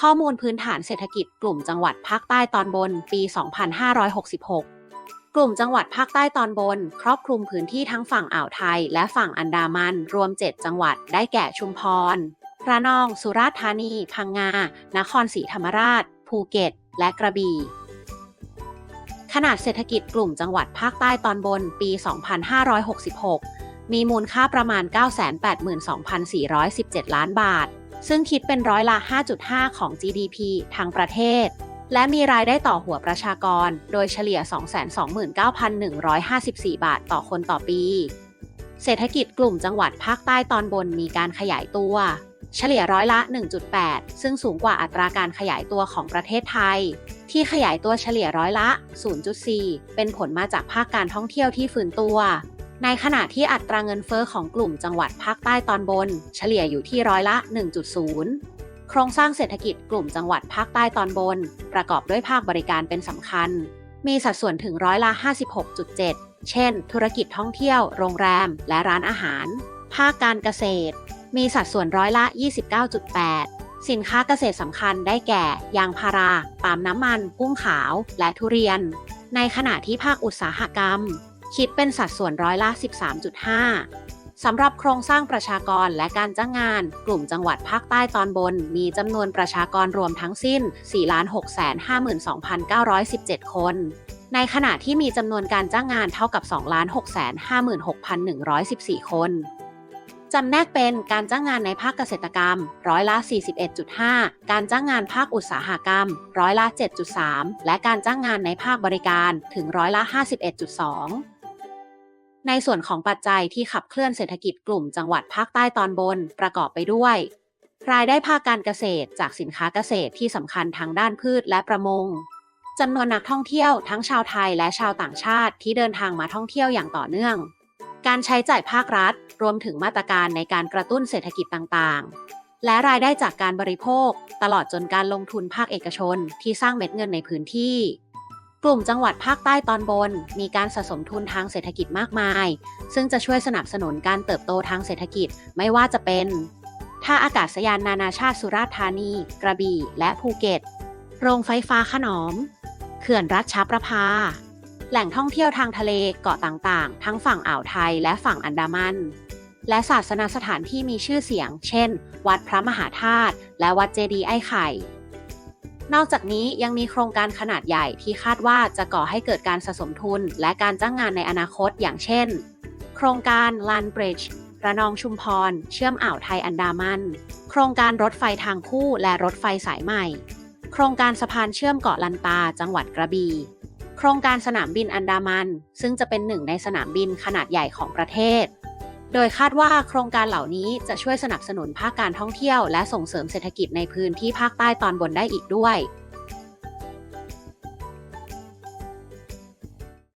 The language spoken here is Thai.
ข้อมูลพื้นฐานเศรษฐกิจกลุ่มจังหวัดภาคใต้ตอนบน ปี 2566 กลุ่มจังหวัดภาคใต้ตอนบน ครอบคลุมพื้นที่ทั้งฝั่งอ่าวไทย และฝั่งอันดามัน รวม 7 จังหวัดได้แก่ชุมพร ระนอง สุราษฎร์ธานี พังงา นครศรีธรรมราช ภูเก็ต และกระบี่ขนาดเศรษฐกิจกลุ่มจังหวัดภาคใต้ตอนบน ปี 2566 มีมูลค่าประมาณ 982,417 ล้านบาท ซึ่งคิดเป็นร้อยละ 5.5 ของ GDP ทางประเทศ และมีรายได้ต่อหัวประชากร โดยเฉลี่ย 229,154 บาทต่อคนต่อปี เศรษฐกิจกลุ่มจังหวัดภาคใต้ตอนบนมีการขยายตัว เฉลี่ยร้อยละ 1.8 ซึ่งสูงกว่าอัตราการขยายตัวของประเทศไทย ที่ขยายตัวเฉลี่ยร้อยละ 0.4 เป็นผลมาจากภาคการท่องเที่ยวที่ฟื้นตัว ในขณะที่อัตราเงินเฟอ้อของกลุ่มจังหวัดภาคใต้ตอนบน เฉลี่ยอยู่ที่ร้อยละ 1.0 โครงสร้างเศรษฐกิจกลุ่มจังหวัดภาคใต้ตอนบน ประกอบด้วยภาคบริการเป็นสำคัญ มีสัดส่วนถึงร้อยละ 56.7 เช่น ธุรกิจท่องเที่ยว โรงแรม และร้านอาหาร ภาคการเกษตร มีสัดส่วนร้อยละ 29.8 สินค้าเกษตรสำคัญได้แก่ ยางพารา ปาล์มน้ำมัน กุ้งขาว และทุเรียน ในขณะที่ภาคอุตสาหกรรม คิดเป็นสัดส่วนร้อยละ 13.5 สำหรับโครงสร้างประชากรและการจ้างงาน กลุ่มจังหวัดภาคใต้ตอนบน มีจำนวนประชากรรวมทั้งสิ้น 4,652,917 คน ในขณะที่มีจำนวนการจ้างงานเท่ากับ 2,656,114 คนจำแนกเป็นการจ้างงานในภาคเกษตรกรรม ร้อยละ 41.5 การจ้างงานภาคอุตสาหกรรม ร้อยละ 7.3 และการจ้างงานในภาคบริการถึงร้อยละ 51.2 ในส่วนของปัจจัยที่ขับเคลื่อนเศรษฐกิจกลุ่มจังหวัดภาคใต้ตอนบนประกอบไปด้วย รายได้ภาคการเกษตรจากสินค้าเกษตรที่สำคัญทางด้านพืชและประมงจำนวนนักท่องเที่ยวทั้งชาวไทยและชาวต่างชาติที่เดินทางมาท่องเที่ยวอย่างต่อเนื่อง การใช้จ่ายภาครัฐ รวมถึงมาตรการในการกระตุ้นเศรษฐกิจต่างๆ และรายได้จากการบริโภค ตลอดจนการลงทุนภาคเอกชนที่สร้างเม็ดเงินในพื้นที่ กลุ่มจังหวัดภาคใต้ตอนบน มีการสะสมทุนทางเศรษฐกิจมากมาย ซึ่งจะช่วยสนับสนุนการเติบโตทางเศรษฐกิจไม่ว่าจะเป็นท่าอากาศยานนานาชาติสุราษฎร์ธานี กระบี่ และภูเก็ต โรงไฟฟ้าขนอม เขื่อนรัชชประภา แหล่งท่องเที่ยวทางทะเลเกาะต่างๆ ทั้งฝั่งอ่าวไทยและฝั่งอันดามัน และศาสนาสถานที่มีชื่อเสียง เช่น วัดพระมหาธาตุและวัดเจดีย์ไอ้ไข่ นอกจากนี้ยังมีโครงการขนาดใหญ่ที่คาดว่าจะก่อให้เกิดการสะสมทุน และการจ้างงานในอนาคตอย่างเช่น โครงการลานบริดจ์ระนองชุมพร เชื่อมอ่าวไทยอันดามัน โครงการรถไฟทางคู่และรถไฟสายใหม่ โครงการสะพานเชื่อมเกาะลันตาจังหวัดกระบี่โครงการสนามบินอันดามัน ซึ่งจะเป็นหนึ่งในสนามบินขนาดใหญ่ของประเทศ โดยคาดว่าโครงการเหล่านี้จะช่วยสนับสนุนภาคการท่องเที่ยวและส่งเสริมเศรษฐกิจในพื้นที่ภาคใต้ตอนบนได้อีกด้วย